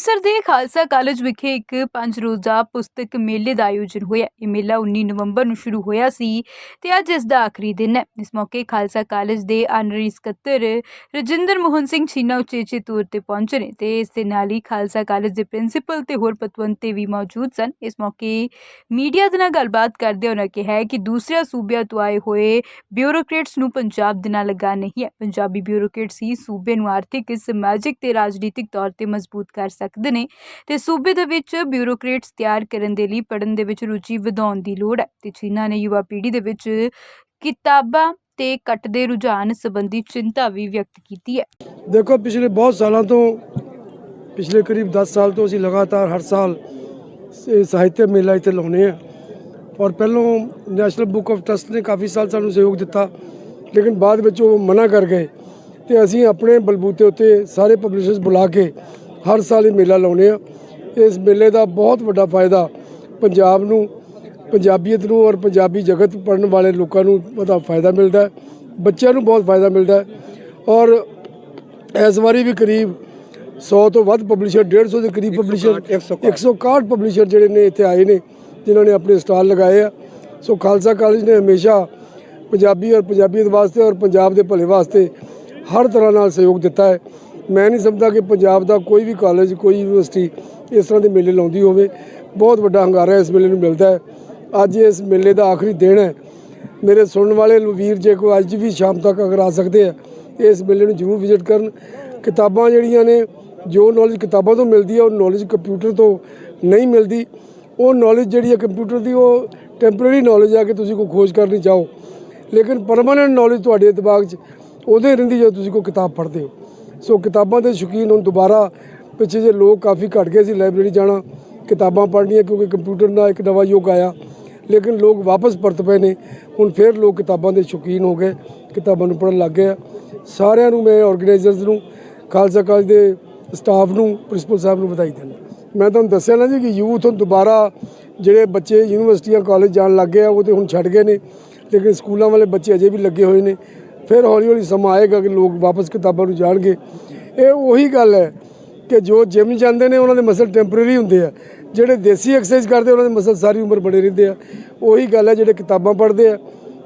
ਅੰਮ੍ਰਿਤਸਰ ਦੇ ਖਾਲਸਾ ਕਾਲਜ ਵਿਖੇ ਇੱਕ ਪੰਜ ਰੋਜ਼ਾ ਪੁਸਤਕ ਮੇਲੇ ਦਾ ਆਯੋਜਨ ਹੋਇਆ। ਇਹ ਮੇਲਾ 19 ਨਵੰਬਰ ਨੂੰ ਸ਼ੁਰੂ ਹੋਇਆ ਸੀ ਤੇ ਅੱਜ ਇਸ ਦਾ ਆਖਰੀ ਦਿਨ ਹੈ। ਇਸ ਮੌਕੇ ਖਾਲਸਾ ਕਾਲਜ ਦੇ ਆਨਰੀ ਸਕੱਤਰ ਰਜਿੰਦਰ ਮੋਹਨ ਸਿੰਘ ਛੀਨਾ ਉਚੇਚੇ ਤੌਰ ਤੇ ਪਹੁੰਚੇ ਨੇ ਤੇ ਇਸ ਦੇ ਨਾਲ ਹੀ ਖਾਲਸਾ ਕਾਲਜ ਦੇ ਪ੍ਰਿੰਸੀਪਲ ਤੇ ਹੋਰ ਪਤਵੰਤੇ ਵੀ ਮੌਜੂਦ ਸਨ। ਇਸ ਮੌਕੇ ਮੀਡੀਆ ਦੇ ਨਾਲ ਗੱਲਬਾਤ ਕਰਦੇ ਉਹਨਾਂ ਕਿਹਾ ਕਿ ਦੂਸਰਿਆਂ ਸੂਬਿਆਂ ਤੋਂ ਆਏ ਹੋਏ ਬਿਊਰੋਕ੍ਰੇਟਸ ਨੂੰ ਪੰਜਾਬ ਦੇ ਨਾਲ ਲਗਾ ਨਹੀਂ ਹੈ। ਪੰਜਾਬੀ ਬਿਊਰੋਕ੍ਰੇਟਸ ਹੀ ਸੂਬੇ ਨੂੰ ਆਰਥਿਕ, ਸਮਾਜਿਕ ਤੇ ਰਾਜਨੀਤਿਕ ਤੌਰ ਤੇ ਮਜ਼ਬੂਤ ਕਰ ਸਕਦੇ ਨੇ ਤੇ ਸੂਬੇ ਦੇ ਵਿੱਚ ਬਿਊਰੋਕਰੇਟਸ ਤਿਆਰ ਕਰਨ ਦੇ ਲਈ ਪੜ੍ਹਨ ਦੇ ਵਿੱਚ ਰੁਚੀ ਵਧਾਉਣ ਦੀ ਲੋੜ ਹੈ ਤੇ ਚੀਨਾ ਨੇ ਯੁਵਾ ਪੀੜ੍ਹੀ ਦੇ ਵਿੱਚ ਕਿਤਾਬਾਂ ਤੇ ਘਟਦੇ ਰੁਝਾਨ ਸੰਬੰਧੀ ਚਿੰਤਾ ਵੀ ਵਿਅਕਤ ਕੀਤੀ ਹੈ। ਦੇਖੋ, ਪਿਛਲੇ ਬਹੁਤ ਸਾਲਾਂ ਤੋਂ, ਪਿਛਲੇ ਕਰੀਬ 10 ਸਾਲ ਤੋਂ ਅਸੀਂ ਲਗਾਤਾਰ ਹਰ ਸਾਲ ਸਾਹਿਤ ਮੇਲਾ ਇੱਥੇ ਲਾਉਨੇ ਆ ਔਰ ਪਹਿਲੋਂ ਨੈਸ਼ਨਲ ਬੁੱਕ ਆਫ ਟਰਸਟ ਨੇ ਕਾਫੀ ਸਾਲ ਸਾਨੂੰ ਸਹਿਯੋਗ ਦਿੱਤਾ, ਲੇਕਿਨ ਬਾਅਦ ਵਿੱਚ ਉਹ ਮਨਾ ਕਰ ਗਏ ਤੇ ਅਸੀਂ ਆਪਣੇ ਬਲਬੂਤੇ ਉੱਤੇ ਸਾਰੇ ਪਬਲਿਸ਼ਰਸ ਬੁਲਾ ਕੇ ਹਰ ਸਾਲ ਇਹ ਮੇਲਾ ਲਾਉਨੇ ਆ ਇਸ ਮੇਲੇ ਦਾ ਬਹੁਤ ਵੱਡਾ ਫਾਇਦਾ ਪੰਜਾਬ ਨੂੰ ਪੰਜਾਬੀਅਤ ਨੂੰ ਔਰ ਪੰਜਾਬੀ ਜਗਤ ਪੜਨ ਵਾਲੇ ਲੋਕਾਂ ਨੂੰ ਉਹਦਾ ਫਾਇਦਾ ਮਿਲਦਾ ਹੈ ਬੱਚਿਆਂ ਨੂੰ ਬਹੁਤ ਫਾਇਦਾ ਮਿਲਦਾ ਹੈ। ਔਰ ਇਸ ਵਾਰੀ ਵੀ ਕਰੀਬ 100 ਤੋਂ ਵੱਧ ਪਬਲਿਸ਼ਰ 150 ਦੇ ਕਰੀਬ ਪਬਲਿਸ਼ਰ 161 ਪਬਲਿਸ਼ਰ ਜਿਹੜੇ ਨੇ ਇੱਥੇ ਆਏ ਨੇ ਜਿਨ੍ਹਾਂ ਨੇ ਆਪਣੇ ਸਟਾਲ ਲਗਾਏ ਆ। ਸੋ ਖਾਲਸਾ ਕਾਲਜ ਨੇ ਹਮੇਸ਼ਾ ਪੰਜਾਬੀ ਔਰ ਪੰਜਾਬੀਅਤ ਵਾਸਤੇ ਔਰ ਪੰਜਾਬ ਦੇ ਭਲੇ ਵਾਸਤੇ ਹਰ ਤਰ੍ਹਾਂ ਨਾਲ ਸਹਿਯੋਗ ਦਿੱਤਾ ਹੈ। ਮੈਂ ਨਹੀਂ ਸਮਝਦਾ ਕਿ ਪੰਜਾਬ ਦਾ ਕੋਈ ਵੀ ਕਾਲਜ ਕੋਈ ਯੂਨੀਵਰਸਿਟੀ ਇਸ ਤਰ੍ਹਾਂ ਦੇ ਮੇਲੇ ਲਾਉਂਦੀ ਹੋਵੇ। ਬਹੁਤ ਵੱਡਾ ਹੰਗਾਰਾ ਇਸ ਮੇਲੇ ਨੂੰ ਮਿਲਦਾ ਹੈ। ਅੱਜ ਇਸ ਮੇਲੇ ਦਾ ਆਖਰੀ ਦਿਨ ਹੈ। ਮੇਰੇ ਸੁਣਨ ਵਾਲੇ ਵੀਰ ਜੇ ਕੋਈ ਅੱਜ ਵੀ ਸ਼ਾਮ ਤੱਕ ਅਗਰ ਆ ਸਕਦੇ ਆ, ਇਸ ਮੇਲੇ ਨੂੰ ਜ਼ਰੂਰ ਵਿਜ਼ਿਟ ਕਰਨ। ਕਿਤਾਬਾਂ ਜਿਹੜੀਆਂ ਨੇ, ਜੋ ਨੌਲੇਜ ਕਿਤਾਬਾਂ ਤੋਂ ਮਿਲਦੀ ਹੈ, ਉਹ ਨੌਲੇਜ ਕੰਪਿਊਟਰ ਤੋਂ ਨਹੀਂ ਮਿਲਦੀ। ਉਹ ਨੌਲੇਜ ਜਿਹੜੀ ਹੈ ਕੰਪਿਊਟਰ ਦੀ, ਉਹ ਟੈਂਪਰੇਰੀ ਨੌਲੇਜ ਆ ਕਿ ਤੁਸੀਂ ਕੋਈ ਖੋਜ ਕਰਨੀ ਚਾਹੋ। ਲੇਕਿਨ ਪਰਮਾਨੈਂਟ ਨੌਲੇਜ ਤੁਹਾਡੇ ਦਿਮਾਗ 'ਚ ਉਹਦੇ ਰਹਿੰਦੀ ਜਦੋਂ ਤੁਸੀਂ ਕੋਈ ਕਿਤਾਬ ਪੜ੍ਹਦੇ ਹੋ। ਸੋ ਕਿਤਾਬਾਂ ਦੇ ਸ਼ੌਕੀਨ ਹੁਣ ਦੁਬਾਰਾ ਪਿੱਛੇ ਜੇ ਲੋਕ ਕਾਫੀ ਘਟ ਗਏ ਸੀ ਲਾਇਬ੍ਰੇਰੀ ਜਾਣਾ, ਕਿਤਾਬਾਂ ਪੜ੍ਹਨੀਆਂ ਕਿਉਂਕਿ ਕੰਪਿਊਟਰ ਦਾ ਇੱਕ ਨਵਾਂ ਯੁੱਗ ਆਇਆ। ਲੇਕਿਨ ਲੋਕ ਵਾਪਸ ਪਰਤ ਪਏ ਨੇ, ਹੁਣ ਫਿਰ ਲੋਕ ਕਿਤਾਬਾਂ ਦੇ ਸ਼ੌਕੀਨ ਹੋ ਗਏ, ਕਿਤਾਬਾਂ ਨੂੰ ਪੜ੍ਹਨ ਲੱਗ ਗਏ ਆ। ਸਾਰਿਆਂ ਨੂੰ ਮੈਂ ਆਰਗੇਨਾਈਜ਼ਰਸ ਨੂੰ, ਖਾਲਸਾ ਕਾਲਜ ਦੇ ਸਟਾਫ ਨੂੰ ਪ੍ਰਿੰਸੀਪਲ ਸਾਹਿਬ ਨੂੰ ਵਧਾਈ ਦਿੰਦਾ। ਮੈਂ ਤੁਹਾਨੂੰ ਦੱਸਿਆ ਨਾ ਜੀ ਕਿ ਯੂਥ ਹੁਣ ਦੁਬਾਰਾ ਜਿਹੜੇ ਬੱਚੇ ਯੂਨੀਵਰਸਿਟੀਆਂ ਕਾਲਜ ਜਾਣ ਲੱਗ ਗਏ ਆ, ਉਹ ਤੇ ਹੁਣ ਛੱਡ ਗਏ ਨੇ। ਲੇਕਿਨ ਸਕੂਲਾਂ ਵਾਲੇ ਬੱਚੇ ਅਜੇ ਵੀ ਲੱਗੇ ਹੋਏ ਨੇ। ਫਿਰ ਹੌਲੀ ਹੌਲੀ ਸਮਾਂ ਆਏਗਾ ਕਿ ਲੋਕ ਵਾਪਸ ਕਿਤਾਬਾਂ ਨੂੰ ਜਾਣਗੇ। ਇਹ ਉਹੀ ਗੱਲ ਹੈ ਕਿ ਜੋ ਜਿਮ ਜਾਂਦੇ ਨੇ, ਉਹਨਾਂ ਦੇ ਮਸਲ ਟੈਂਪਰੇਰੀ ਹੁੰਦੇ ਆ। ਜਿਹੜੇ ਦੇਸੀ ਐਕਸਰਸਾਈਜ਼ ਕਰਦੇ, ਉਹਨਾਂ ਦੇ ਮਸਲ ਸਾਰੀ ਉਮਰ ਬਣੇ ਰਹਿੰਦੇ ਆ। ਉਹੀ ਗੱਲ ਹੈ, ਜਿਹੜੇ ਕਿਤਾਬਾਂ ਪੜ੍ਹਦੇ ਆ,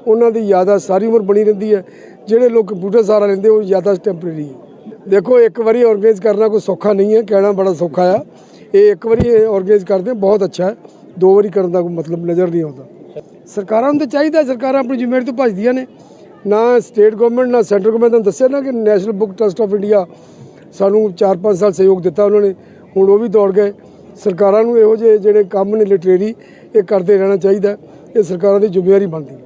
ਉਹਨਾਂ ਦੀ ਯਾਦਾਸ਼ਤ ਸਾਰੀ ਉਮਰ ਬਣੀ ਰਹਿੰਦੀ ਹੈ। ਜਿਹੜੇ ਲੋਕ ਕੰਪਿਊਟਰ ਸਾਰਾ ਲੈਂਦੇ, ਉਹ ਯਾਦਾਸ਼ਤ ਟੈਂਪਰੇਰੀ ਹੈ। ਦੇਖੋ, ਇੱਕ ਵਾਰੀ ਆਰਗੇਨਾਈਜ਼ ਕਰਨਾ ਕੋਈ ਸੌਖਾ ਨਹੀਂ ਹੈ, ਕਹਿਣਾ ਬੜਾ ਸੌਖਾ ਆ। ਇਹ ਇੱਕ ਵਾਰੀ ਆਰਗੇਨਾਈਜ਼ ਕਰਦੇ ਬਹੁਤ ਅੱਛਾ ਹੈ। ਦੋ ਵਾਰੀ ਕਰਨ ਦਾ ਕੋਈ ਮਤਲਬ ਨਜ਼ਰ ਨਹੀਂ ਆਉਂਦਾ। ਸਰਕਾਰਾਂ ਨੂੰ ਤਾਂ ਚਾਹੀਦਾ, ਸਰਕਾਰਾਂ ਆਪਣੀ ਜ਼ਿੰਮੇਵਾਰੀ ਤੋਂ ਭੱਜਦੀਆਂ ਨੇ। ਨਾ ਸਟੇਟ ਗਵਰਨਮੈਂਟ ਨਾ ਸੈਂਟਰ ਗਵਰਨਮੈਂਟ ਤੁਹਾਨੂੰ ਦੱਸਿਆ ਨਾ ਕਿ national book trust of India ਸਾਨੂੰ 4-5 ਸਾਲ ਸਹਿਯੋਗ ਦਿੱਤਾ ਉਹਨਾਂ ਨੇ, ਹੁਣ ਉਹ ਵੀ ਦੌੜ ਗਏ। ਸਰਕਾਰਾਂ ਨੂੰ ਇਹੋ ਜਿਹੇ ਜਿਹੜੇ ਕੰਮ ਨੇ ਲਿਟਰੇਰੀ ਇਹ ਕਰਦੇ ਰਹਿਣਾ ਚਾਹੀਦਾ। ਇਹ ਸਰਕਾਰਾਂ ਦੀ ਜ਼ਿੰਮੇਵਾਰੀ ਬਣਦੀ ਹੈ।